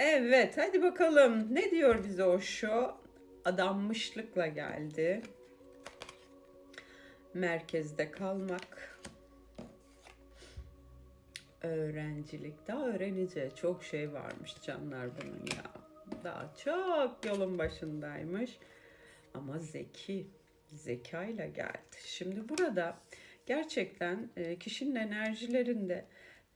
Evet hadi bakalım ne diyor bize o şu adanmışlıkla geldi. Merkezde kalmak. Öğrencilik. Daha öğreneceği çok şey varmış canlar bunun ya. Daha çok yolun başındaymış. Ama zeki. Zekayla geldi. Şimdi burada gerçekten e, kişinin enerjilerinde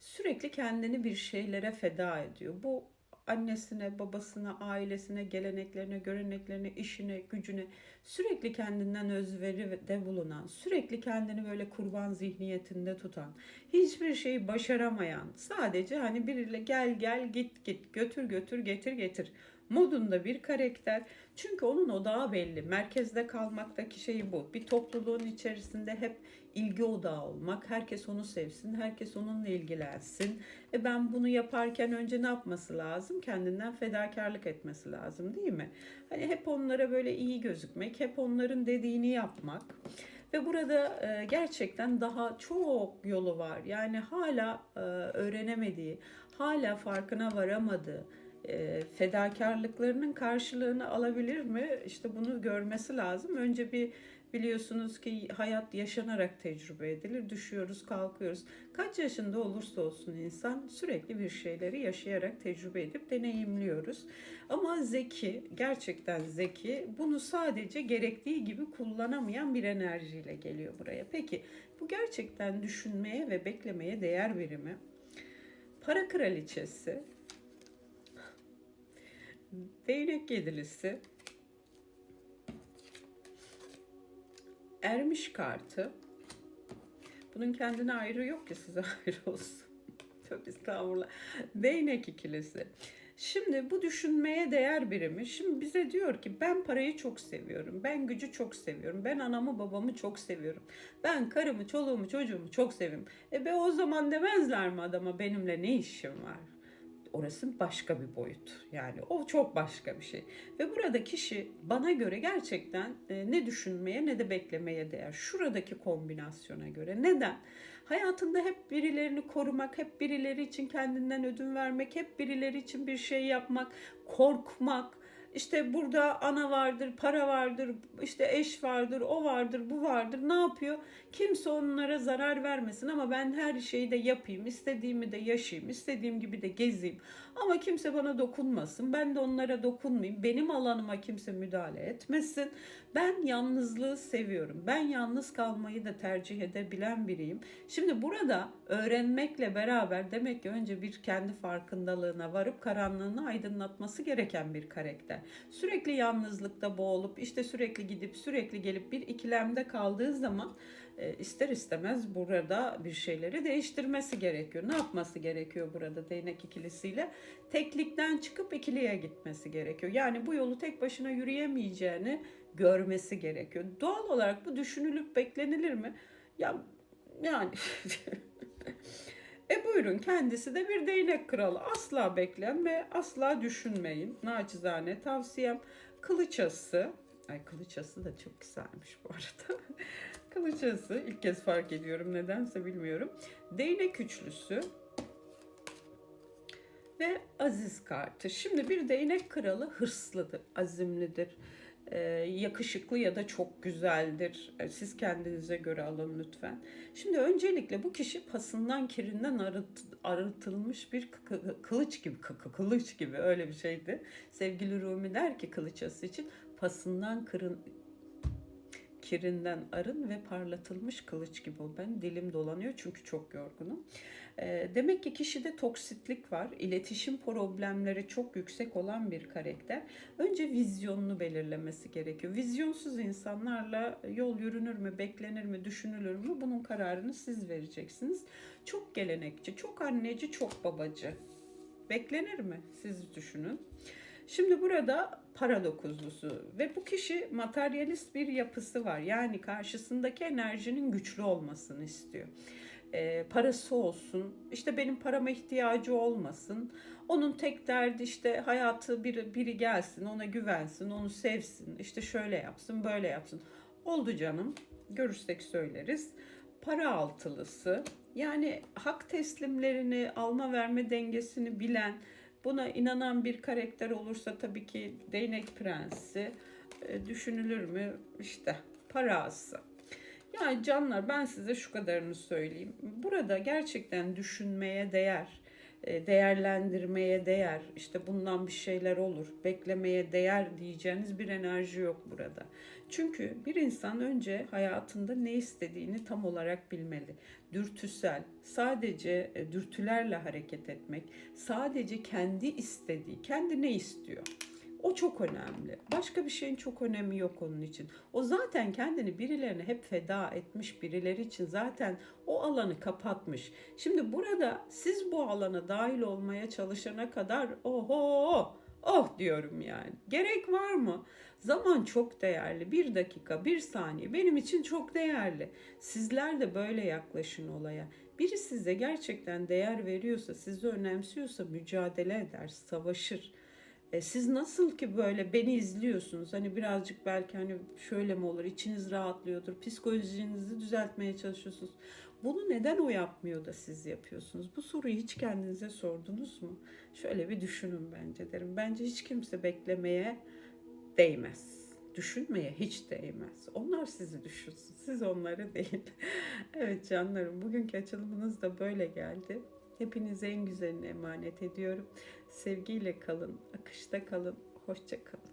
sürekli kendini bir şeylere feda ediyor. Bu annesine, babasına, ailesine, geleneklerine, göreneklerine, işine, gücüne sürekli kendinden özveri de bulunan, sürekli kendini böyle kurban zihniyetinde tutan, hiçbir şeyi başaramayan, sadece hani biriyle gel gel git git, götür götür, getir getir modunda bir karakter. Çünkü onun odağı belli. Merkezde kalmaktaki şey bu. Bir topluluğun içerisinde hep ilgi odağı olmak. Herkes onu sevsin, herkes onunla ilgilensin. E ben bunu yaparken önce ne yapması lazım? Kendinden fedakarlık etmesi lazım değil mi? Hani hep onlara böyle iyi gözükmek, hep onların dediğini yapmak. Ve burada e, gerçekten daha çok yolu var. Yani hala e, öğrenemediği, hala farkına varamadığı, fedakarlıklarının karşılığını alabilir mi? İşte bunu görmesi lazım. Önce bir biliyorsunuz ki hayat yaşanarak tecrübe edilir. Düşüyoruz, kalkıyoruz. Kaç yaşında olursa olsun insan sürekli bir şeyleri yaşayarak tecrübe edip deneyimliyoruz. Ama zeki, gerçekten zeki bunu sadece gerektiği gibi kullanamayan bir enerjiyle geliyor buraya. Peki bu gerçekten düşünmeye ve beklemeye değer biri mi? Para kraliçesi Değnek yedilisi, ermiş kartı. Bunun kendine ayrı yok ki size ayrı olsun. Çok estağfurullah. Değnek ikilisi. Şimdi bu düşünmeye değer birimi. Şimdi bize diyor ki ben parayı çok seviyorum. Ben gücü çok seviyorum. Ben anamı babamı çok seviyorum. Ben karımı, çoluğumu, çocuğumu çok seviyorum. E be o zaman demezler mi adama benimle ne işim var? Orası başka bir boyut. Yani o çok başka bir şey. Ve burada kişi bana göre gerçekten e, ne düşünmeye ne de beklemeye değer. Şuradaki kombinasyona göre. Neden? Hayatında hep birilerini korumak, hep birileri için kendinden ödün vermek, hep birileri için bir şey yapmak, korkmak, işte burada ana vardır, para vardır, işte eş vardır, o vardır, bu vardır. Ne yapıyor? Kimse onlara zarar vermesin ama ben her şeyi de yapayım, istediğimi de yaşayayım, istediğim gibi de gezeyim. Ama kimse bana dokunmasın, ben de onlara dokunmayayım. Benim alanıma kimse müdahale etmesin. Ben yalnızlığı seviyorum. Ben yalnız kalmayı da tercih edebilen biriyim. Şimdi burada öğrenmekle beraber demek ki önce bir kendi farkındalığına varıp karanlığını aydınlatması gereken bir karakter. Sürekli yalnızlıkta boğulup işte sürekli gidip sürekli gelip bir ikilemde kaldığı zaman e, ister istemez burada bir şeyleri değiştirmesi gerekiyor. Ne yapması gerekiyor burada değnek ikilisiyle? Teklikten çıkıp ikiliye gitmesi gerekiyor. Yani bu yolu tek başına yürüyemeyeceğini görmesi gerekiyor. Doğal olarak bu düşünülüp beklenilir mi? Ya yani E buyurun kendisi de bir değnek kralı. Asla beklenme, asla düşünmeyin. Naçizane tavsiyem kılıçası. Ay kılıçası da çok güzelmiş bu arada. kılıçası ilk kez fark ediyorum nedense bilmiyorum. Değnek üçlüsü ve aziz kartı. Şimdi bir değnek kralı hırslıdır, azimlidir yakışıklı ya da çok güzeldir. E, siz kendinize göre alın lütfen. Şimdi öncelikle bu kişi pasından kirinden arıt, arıtılmış bir kılıç gibi, kılıç gibi öyle bir şeydi. Sevgili Rumi der ki kılıçası için pasından kırın, kirinden arın ve parlatılmış kılıç gibi ol. Ben dilim dolanıyor çünkü çok yorgunum. E, demek ki kişide toksitlik var. İletişim problemleri çok yüksek olan bir karakter. Önce vizyonunu belirlemesi gerekiyor. Vizyonsuz insanlarla yol yürünür mü, beklenir mi, düşünülür mü? Bunun kararını siz vereceksiniz. Çok gelenekçi, çok anneci, çok babacı. Beklenir mi? Siz düşünün. Şimdi burada para dokuzlusu ve bu kişi materyalist bir yapısı var. Yani karşısındaki enerjinin güçlü olmasını istiyor. E, parası olsun, işte benim parama ihtiyacı olmasın. Onun tek derdi işte hayatı biri, biri gelsin, ona güvensin, onu sevsin, işte şöyle yapsın, böyle yapsın. Oldu canım, görürsek söyleriz. Para altılısı, yani hak teslimlerini, alma verme dengesini bilen, Buna inanan bir karakter olursa tabii ki değnek prensi e, düşünülür mü? İşte parası. Yani canlar ben size şu kadarını söyleyeyim. Burada gerçekten düşünmeye değer, değerlendirmeye değer, işte bundan bir şeyler olur, beklemeye değer diyeceğiniz bir enerji yok burada. Çünkü bir insan önce hayatında ne istediğini tam olarak bilmeli. Dürtüsel, sadece e, dürtülerle hareket etmek, sadece kendi istediği, kendi ne istiyor? O çok önemli. Başka bir şeyin çok önemi yok onun için. O zaten kendini birilerine hep feda etmiş, birileri için zaten o alanı kapatmış. Şimdi burada siz bu alana dahil olmaya çalışana kadar oho oh diyorum yani. Gerek var mı? Zaman çok değerli. Bir dakika, bir saniye benim için çok değerli. Sizler de böyle yaklaşın olaya. Biri size gerçekten değer veriyorsa, sizi önemsiyorsa mücadele eder, savaşır. E, siz nasıl ki böyle beni izliyorsunuz hani birazcık belki hani şöyle mi olur içiniz rahatlıyordur psikolojinizi düzeltmeye çalışıyorsunuz. Bunu neden o yapmıyor da siz yapıyorsunuz? Bu soruyu hiç kendinize sordunuz mu? Şöyle bir düşünün bence derim. Bence hiç kimse beklemeye değmez. Düşünmeye hiç değmez. Onlar sizi düşünsün. Siz onları değil. evet canlarım bugünkü açılımınız da böyle geldi. Hepinize en güzelini emanet ediyorum. Sevgiyle kalın, akışta kalın, hoşça kalın.